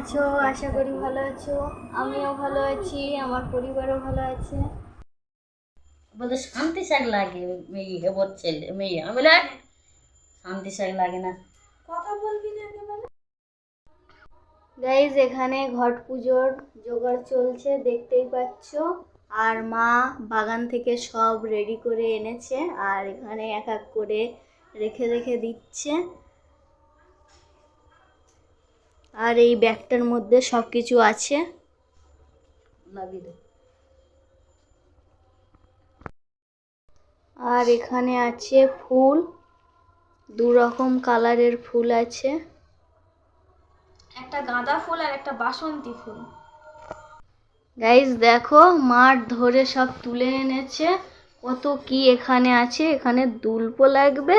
আছো? আশা করি ভালো আছো। আমিও ভালো আছি আমার পরিবারও ভালো আছে। বলতে শান্তি শাক লাগে মেয়ে হেবর ছেলে মেয়ে। আমি বলে "আহ, শান্তি শাক লাগে না। গাইজ এখানে ঘট পুজোর জোগাড় চলছে দেখতেই পাচ্ছ। আর মা বাগান থেকে সব রেডি করে এনেছে আর এখানে এক এক করে রেখে রেখে দিচ্ছে। আর এই ব্যাগটার মধ্যে সব কিছু আছে। আর এখানে আছে ফুল দু রকম কালারের ফুল আছে। একটা গাঁদা ফুল আর একটা বাসন্তী ফুল। গাইজ দেখো মাঠ ধরে সব তুলে এনেছে। কত কি এখানে আছে এখানে দুলপো লাগবে।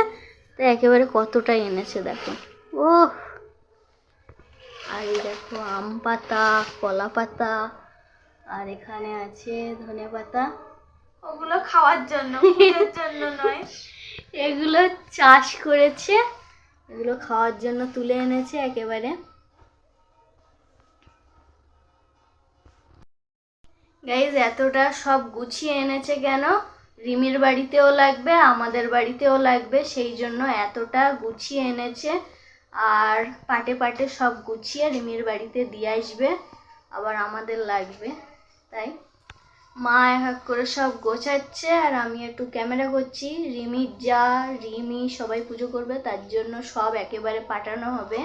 তা একেবারে কতটা এনেছে দেখো। ও আর এই দেখো আম পাতা কলা পাতা আর এখানে আছে ধনে পাতা। ওগুলো খাওয়ার জন্য জন্য নয়। এগুলো চাষ করেছে এগুলো খাওয়ার জন্য তুলে এনেছে একেবারে। গাইজ এতটা সব গুছিয়ে এনেছে কেন? রিমির বাড়িতেও লাগবে আমাদের বাড়িতেও লাগবে সেই জন্য এতটা গুছিয়ে এনেছে। আর পাটে পাটে সব গুছিয়ে রিমির বাড়িতে দিয়ে আসবে, আবার আমাদের লাগবে, তাই? মা এক করে সব গোছাচ্ছে, আর আমি একটু ক্যামেরা করছি। রিমির যা, রিমি সবাই পুজো করবে, তার জন্য সব একেবারে পাঠানো হবে।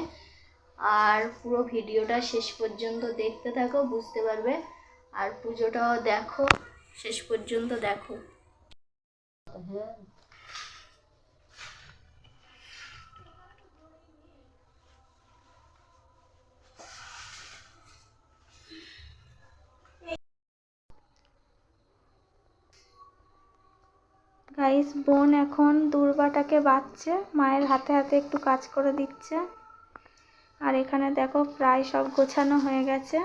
আর পুরো ভিডিওটা শেষ পর্যন্ত দেখতে থাকো, বুঝতে পারবে। আর পুজোটাও দেখো, শেষ পর্যন্ত দেখো। গাইস বোন এখন দুর্বাটাকে বাঁচছে মায়ের হাতে হাতে একটু কাজ করে দিচ্ছে। আর এখানে দেখো প্রায় সব গোছানো হয়ে গেছে।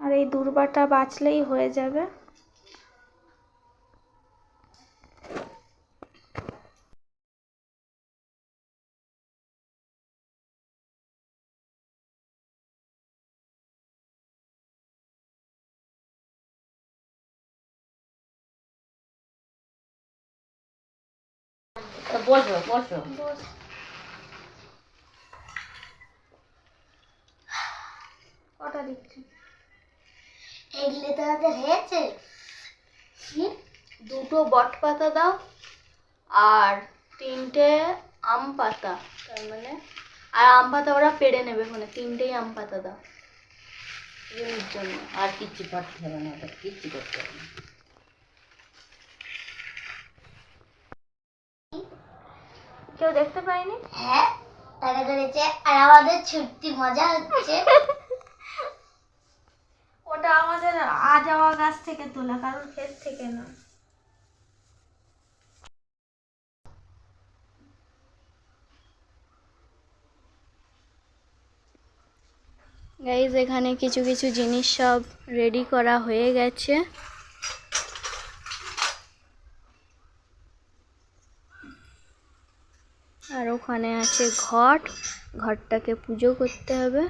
আর এই দুর্বাটা বাঁচলেই হয়ে যাবে। বসো বসো কটা দিচ্ছি এগুলো তোমাদের হয়েছে দুটো বট পাতা দাও আর তিনটে আম পাতা তার মানে আর আম পাতা ওরা পেড়ে নেবে ওখানে তিনটেই আম পাতা দাও। রিমির জন্য আর কিচ্ছু পাঠতে হবে না ওটা কিচ্ছু করতে হবে না। কেউ দেখতে পায়নি? হ্যাঁ তারা করেছে আর আমাদের ছুটি মজা হচ্ছে। ওটা আমাদের আজাওয়া গাছ থেকে তোলা কারোর ক্ষেত থেকে না। গাইজ এখানে কিছু কিছু জিনিস সব রেডি করা হয়ে গেছে। আর ওখানে আছে ঘট। ঘরটাকে পুজো করতে হবে।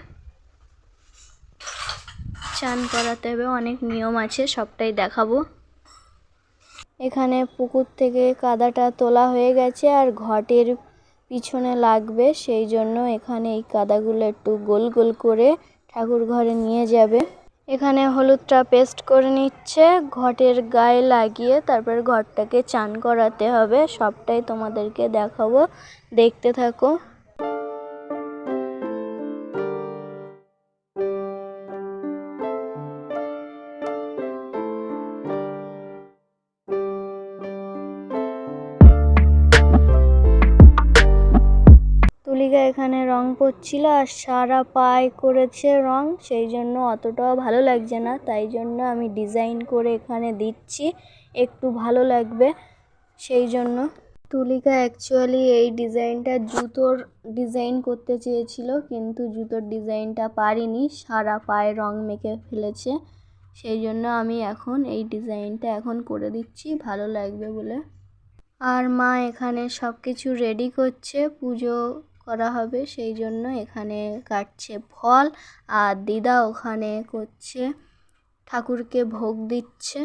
চান করাতে হবে, অনেক নিয়ম আছে, সবটাই দেখাবো। এখানে পুকুর থেকে কাদাটা তোলা হয়ে গেছে আর ঘটের পিছনে লাগবে, সেই জন্য এখানে এই কাদাগুলো একটু গোল গোল করে ঠাকুর ঘরে নিয়ে যাবে। এখানে হলুদটা পেস্ট করে নিচ্ছে, ঘটের গায়ে লাগিয়ে তারপর ঘরটাকে চান করাতে হবে, সবটাই তোমাদেরকে দেখাবো। দেখতে থাকো। তুলিকা এখানে রং করছিল আর সারা পায়ে করেছে রং, সেই জন্য অতটাও ভালো লাগছে না। তাই জন্য আমি ডিজাইন করে এখানে দিচ্ছি, একটু ভালো লাগবে, সেই জন্য। তুলিকা অ্যাকচুয়ালি এই ডিজাইনটা জুতোর ডিজাইন করতে চেয়েছিল, কিন্তু জুতোর ডিজাইনটা পারিনি। সারা পায়ে রং মেখে ফেলেছে। সেই জন্য আমি এখন এই ডিজাইনটা এখন করে দিচ্ছি, ভালো লাগবে বলে। আর মা এখানে সব কিছু রেডি করছে, পুজো করা হবে, সেই জন্য এখানে কাটছে ফল। আর দিদা ওখানে করছে, ঠাকুরকে ভোগ দিচ্ছে।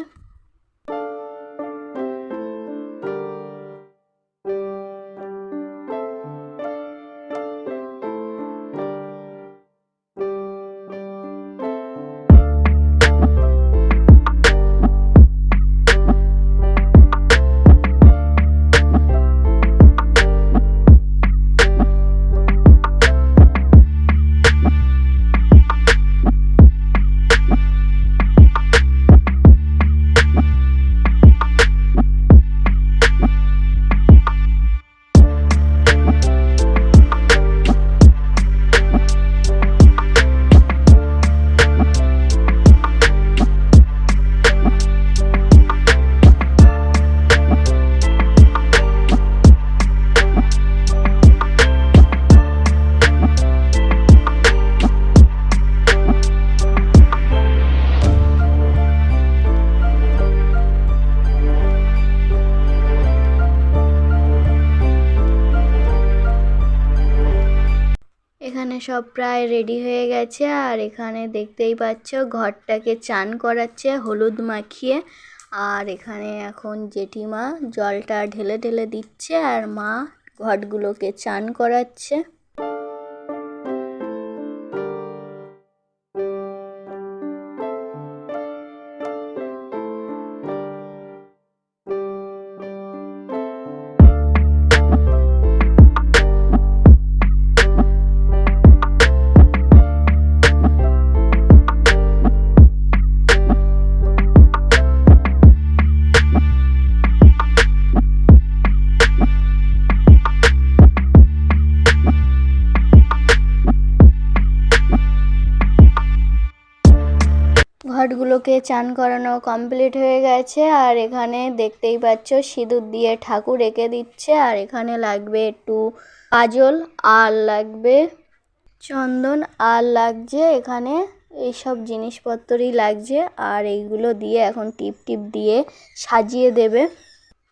সব প্রায় রেডি হয়ে গেছে আর এখানে দেখতেই পাচ্ছ ঘরটাকে চান করাচ্ছে, হলুদ মাখিয়ে। আর এখানে এখন জেঠিমা জলটা ঢেলে ঢেলে দিচ্ছে আর মা ঘটগুলোকে চান করাচ্ছে। ঘটগুলোকে চান করানো কমপ্লিট হয়ে গেছে, আর এখানে দেখতেই পাচ্ছ সিঁদুর দিয়ে ঠাকুর এঁকে দিচ্ছে, আর এখানে লাগবে একটু কাজল আর লাগবে, চন্দন আর লাগছে, এখানে এইসব জিনিসপত্রই লাগছে, আর এইগুলো দিয়ে এখন টিপ টিপ দিয়ে সাজিয়ে দেবে।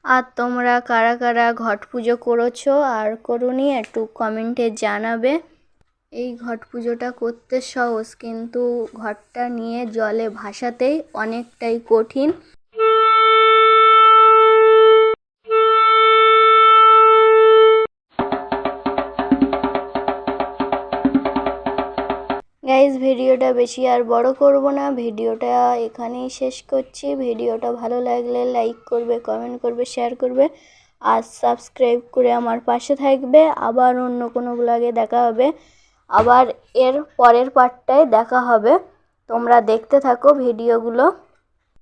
আর তোমরা কারা কারা ঘট পুজো করেছ আর করুনি একটু কমেন্টে জানাবে। এই ঘট পুজোটা করতে সহজ, কিন্তু ঘটটা নিয়ে জলে ভাসাতেই অনেকটাই কঠিন। গাইজ ভিডিওটা বেশি আর বড় করব না। ভিডিওটা এখানেই শেষ করছি। ভিডিওটা ভালো লাগলে লাইক করবে কমেন্ট করবে শেয়ার করবে, আর সাবস্ক্রাইব করে আমার পাশে থাকবে। আবার অন্য কোনো ব্লগে দেখা হবে। আবার এর পরের পার্টটায় দেখা হবে। তোমরা দেখতে থাকো ভিডিওগুলো।